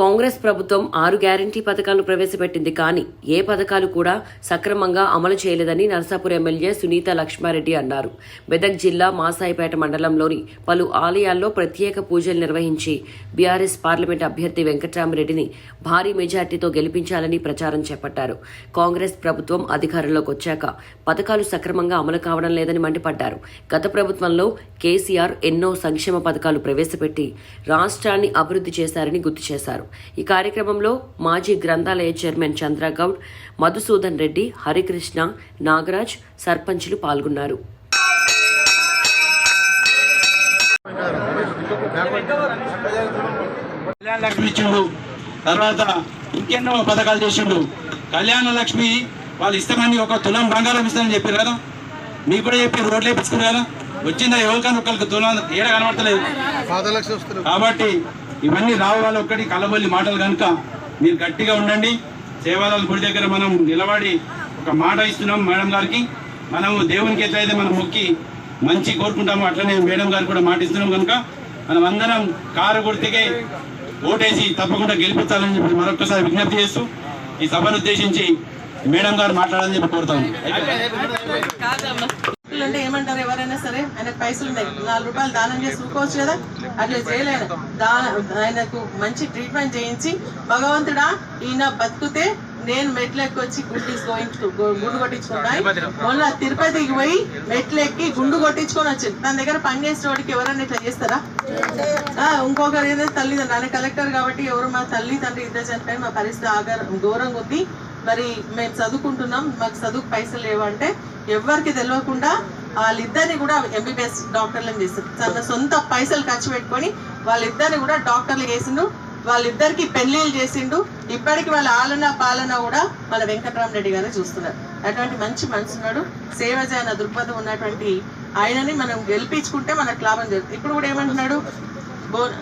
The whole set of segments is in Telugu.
కాంగ్రెస్ ప్రభుత్వం ఆరు గ్యారంటీ పథకాలను ప్రవేశపెట్టింది కానీ ఏ పథకాలు కూడా సక్రమంగా అమలు చేయలేదని నరసాపూర్ ఎమ్మెల్యే సునీత లక్ష్మారెడ్డి అన్నారు. మెదక్ జిల్లా మాసాయిపేట మండలంలోని పలు ఆలయాల్లో ప్రత్యేక పూజలు నిర్వహించి బీఆర్ఎస్ పార్లమెంట్ అభ్యర్థి వెంకటరామరెడ్డిని భారీ మెజార్టీతో గెలిపించాలని ప్రచారం చేపట్టారు. కాంగ్రెస్ ప్రభుత్వం అధికారంలోకి వచ్చాక పథకాలు సక్రమంగా అమలు కావడం లేదని మండిపడ్డారు. గత ప్రభుత్వంలో కేసీఆర్ ఎన్నో సంక్షేమ పథకాలు ప్రవేశపెట్టి రాష్ట్రాన్ని అభివృద్ధి చేశారని గుర్తు చేశారు. ఈ కార్యక్రమంలో మాజీ గ్రంథాలయ చైర్మన్ చంద్రగౌడ్ మధుసూదన్ రెడ్డి హరికృష్ణ నాగరాజ్ సర్పంచులు పాల్గొన్నారు. కళ్యాణ లక్ష్మి ఇచ్చిండు. తర్వాత ఇంకెన్నో పథకాలు చేసిండు. కళ్యాణ లక్ష్మి వాళ్ళు ఇస్తామని ఒక తులం బంగారం ఇస్తామని చెప్పారు కదా? మీకు కూడా చెప్పి రోడ్లు వేపించుకున్నారు కదా? వచ్చిందా ఎవరికైనా ఒకరికి తులం? ఏడ కనబడతలేదు. కాబట్టి ఇవన్నీ రావాలి ఒక్కటి కలబొల్లి మాటలు కనుక మీరు గట్టిగా ఉండండి. సేవాదాల గుడి దగ్గర మనం నిలబడి ఒక మాట ఇస్తున్నాం మేడం గారికి. మనము దేవునికి ఎట్లయితే మనం మొక్కి మంచి కోరుకుంటాము అట్లనే మేడం గారికి కూడా మాట ఇస్తున్నాం కనుక మనం అందరం కారు గుర్తికే ఓటేసి తప్పకుండా గెలిపించాలని చెప్పి మరొకసారి విజ్ఞప్తి చేస్తూ ఈ సభను ఉద్దేశించి మేడం గారు మాట్లాడాలని చెప్పి కోరుతాను అంటే ఏమంటారు ఎవరైనా సరే? ఆయనకు పైసలు ఉన్నాయి. నాలుగు రూపాయలు దానం చేసి ఊరుకోవచ్చు కదా? అట్లా చేయలేదు దా ఆయనకు మంచి ట్రీట్మెంట్ చేయించి భగవంతుడా ఈయన బతికితే నేను మెట్లెక్కి వచ్చి గుండు తీసుకో గుండు కొట్టించుకున్నాయి మొన్న తిరుపతికి పోయి మెట్లెక్కి గుండు కొట్టించుకొని వచ్చింది తన దగ్గర పనిచేసిన వాడికి ఎవరైనా ఇట్లా చేస్తారా? ఆ, ఇంకొకరు ఏదైతే తల్లిదండ్రులు ఆయన కలెక్టర్ కాబట్టి ఎవరు మా తల్లి తండ్రి ఇద్దరు చనిపోయి మా పరిస్థితి ఆగారం ఘోరంగా ఉంది. మరి మేము చదువుకుంటున్నాం. మాకు చదువుకు పైసలు లేవంటే ఎవరికి తెలియకుండా వాళ్ళిద్దరిని కూడా ఎంబీబీఎస్ డాక్టర్లను చేస్తారు తన సొంత పైసలు ఖర్చు పెట్టుకొని వాళ్ళిద్దరిని కూడా డాక్టర్లు చేసిండు. వాళ్ళిద్దరికి పెళ్ళిళ్ళు చేసిండు. ఇప్పటికి వాళ్ళ ఆలన పాలన కూడా మన వెంకటరామరెడ్డి గారు చూస్తున్నారు. అటువంటి మంచి మనసున్నాడు. సేవ చేయన దృక్పథం ఉన్నటువంటి ఆయనని మనం గెలిపించుకుంటే మనకు లాభం జరుగుతుంది. ఇప్పుడు కూడా ఏమంటున్నాడు? బోన్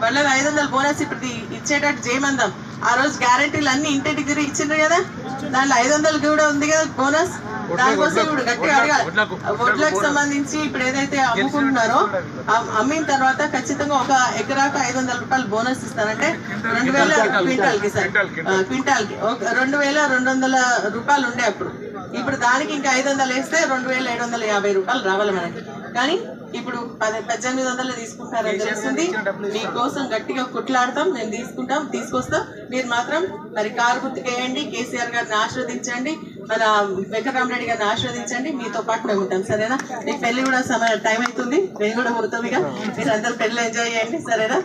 వాళ్ళకి ఐదు వందల బోనస్ ఇప్పుడు ఇచ్చేటట్టు చేయమందాం. ఆ రోజు గ్యారంటీలు అన్ని ఇంటింటికి తిరిగి ఇచ్చిండ్రు కదా? దాంట్లో ఐదు వందలు కూడా ఉంది కదా బోనస్? దానికోసం ఇప్పుడు గట్టిగా అడగాలి. వడ్లకు సంబంధించి ఇప్పుడు ఏదైతే అమ్ముకుంటున్నారో అమ్మిన తర్వాత ఖచ్చితంగా ఒక ఎకరాకు ఐదు వందల రూపాయలు బోనస్ ఇస్తారంటే రెండు వేల క్వింటాల్కి సార్. క్వింటాల్కి రెండు వేల రెండు వందల రూపాయలు ఉండే అప్పుడు. ఇప్పుడు దానికి ఇంకా ఐదు వందలు వేస్తే రెండు వేల ఏడు వందల యాభై రూపాయలు రావాలి మనకి. కానీ ఇప్పుడు పది పద్దెనిమిది వందలు తీసుకుంటారని తెలుస్తుంది మీకోసం గట్టిగా కుట్లాడతాం మేము తీసుకుంటాం తీసుకొస్తాం. మీరు మాత్రం మరి కారు గుర్తుకేయండి కేసీఆర్ గారిని ఆశీర్వదించండి మన వెంకటరామరెడ్డి గారిని ఆశీర్వదించండి మీతో పాటు మేము ఉంటాం సరేనా? మీకు పెళ్ళి కూడా సమయం టైం అవుతుంది మేము కూడా ముడతాం ఇక మీరు అందరు పెళ్ళి ఎంజాయ్ చేయండి సరేనా?